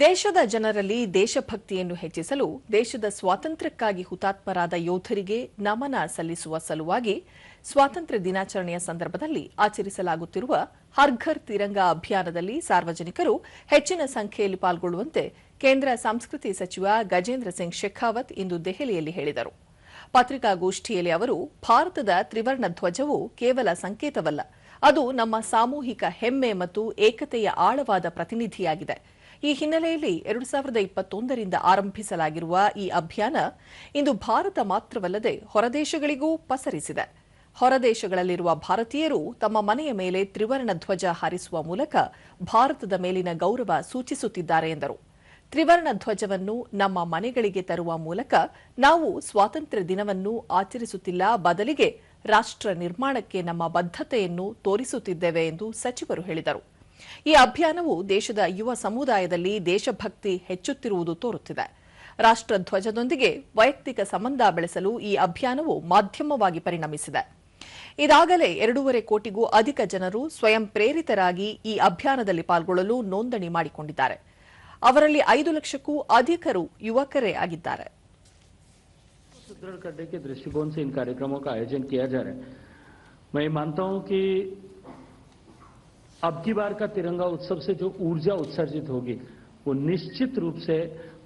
ದೇಶದ ಜನರಲ್ಲಿ ದೇಶಭಕ್ತಿಯನ್ನು ಹೆಚ್ಚಿಸಲು, ದೇಶದ ಸ್ವಾತಂತ್ರ್ಯಕ್ಕಾಗಿ ಹುತಾತ್ಮರಾದ ಯೋಧರಿಗೆ ನಮನ ಸಲ್ಲಿಸುವ ಸಲುವಾಗಿ ಸ್ವಾತಂತ್ರ್ಯ ದಿನಾಚರಣೆಯ ಸಂದರ್ಭದಲ್ಲಿ ಆಚರಿಸಲಾಗುತ್ತಿರುವ ಹರ್ ಘರ್ ತಿರಂಗ ಅಭಿಯಾನದಲ್ಲಿ ಸಾರ್ವಜನಿಕರು ಹೆಚ್ಚಿನ ಸಂಖ್ಯೆಯಲ್ಲಿ ಪಾಲ್ಗೊಳ್ಳುವಂತೆ ಕೇಂದ್ರ ಸಂಸ್ಕೃತಿ ಸಚಿವ ಗಜೇಂದ್ರ ಸಿಂಗ್ ಶೆಖಾವತ್ ಇಂದು ದೆಹಲಿಯಲ್ಲಿ ಹೇಳಿದರು. ಪತ್ರಿಕಾಗೋಷ್ಠಿಯಲ್ಲಿ ಅವರು, ಭಾರತದ ತ್ರಿವರ್ಣ ಧ್ವಜವು ಕೇವಲ ಸಂಕೇತವಲ್ಲ, ಅದು ನಮ್ಮ ಸಾಮೂಹಿಕ ಹೆಮ್ಮೆ ಮತ್ತು ಏಕತೆಯ ಆಳವಾದ ಪ್ರತಿನಿಧಿಯಾಗಿದೆ. ಈ ಹಿನ್ನೆಲೆಯಲ್ಲಿ ಎರಡು ಸಾವಿರದ ಇಪ್ಪತ್ತೊಂದರಿಂದ ಆರಂಭಿಸಲಾಗಿರುವ ಈ ಅಭಿಯಾನ ಇಂದು ಭಾರತ ಮಾತ್ರವಲ್ಲದೆ ಹೊರದೇಶಗಳಿಗೂ ಪಸರಿಸಿದೆ. ಹೊರದೇಶಗಳಲ್ಲಿರುವ ಭಾರತೀಯರು ತಮ್ಮ ಮನೆಯ ಮೇಲೆ ತ್ರಿವರ್ಣ ಧ್ವಜ ಹಾರಿಸುವ ಮೂಲಕ ಭಾರತದ ಮೇಲಿನ ಗೌರವ ಸೂಚಿಸುತ್ತಿದ್ದಾರೆ ಎಂದರು. ತ್ರಿವರ್ಣ ಧ್ವಜವನ್ನು ನಮ್ಮ ಮನೆಗಳಿಗೆ ತರುವ ಮೂಲಕ ನಾವು ಸ್ವಾತಂತ್ರ್ಯ ದಿನವನ್ನು ಆಚರಿಸುತ್ತಿಲ್ಲ ಬದಲಿಗೆ ರಾಷ್ಟ್ರ ನಿರ್ಮಾಣಕ್ಕೆ ನಮ್ಮ ಬದ್ಧತೆಯನ್ನು ತೋರಿಸುತ್ತಿದ್ದೇವೆ ಎಂದು ಸಚಿವರು ಹೇಳಿದರು. ಈ ಅಭಿಯಾನವು ದೇಶದ ಯುವ ಸಮುದಾಯದಲ್ಲಿ ದೇಶಭಕ್ತಿ ಹೆಚ್ಚುತ್ತಿರುವುದು ತೋರುತ್ತಿದೆ ರಾಷ್ಟ್ರ ಧ್ವಜದೊಂದಿಗೆ ವೈಯಕ್ತಿಕ ಸಂಬಂಧ ಬೆಳೆಸಲು ಈ ಅಭಿಯಾನವು ಮಾಧ್ಯಮವಾಗಿ ಪರಿಣಮಿಸಿದೆ ಇದಾಗಲೇ ಎರಡೂವರೆ ಕೋಟಿಗೂ ಅಧಿಕ ಜನರು ಸ್ವಯಂ ಪ್ರೇರಿತರಾಗಿ ಈ ಅಭಿಯಾನದಲ್ಲಿ ಪಾಲ್ಗೊಳ್ಳಲು ನೋಂದಣಿ ಮಾಡಿಕೊಂಡಿದ್ದಾರೆ ಅವರಲ್ಲಿ ಐದು ಲಕ್ಷಕ್ಕೂ ಅಧಿಕರು ಯುವಕರೇ ಆಗಿದ್ದಾರೆ सुदृढ़ करने के दृष्टिकोण से इन कार्यक्रमों का आयोजन किया जा रहा है मैं ये मानता हूं कि अब की बार का तिरंगा उत्सव से जो ऊर्जा उत्सर्जित होगी, वो निश्चित रूप से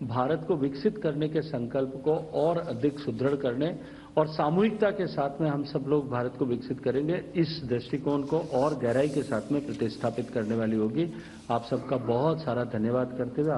भारत को विकसित करने के संकल्प को और अधिक सुदृढ़ करने और सामूहिकता के साथ में हम सब लोग भारत को विकसित करेंगे। इस दृष्टिकोण को और गहराई के साथ में प्रतिस्थापित करने वाली होगी। आप सबका बहुत सारा धन्यवाद करते हुए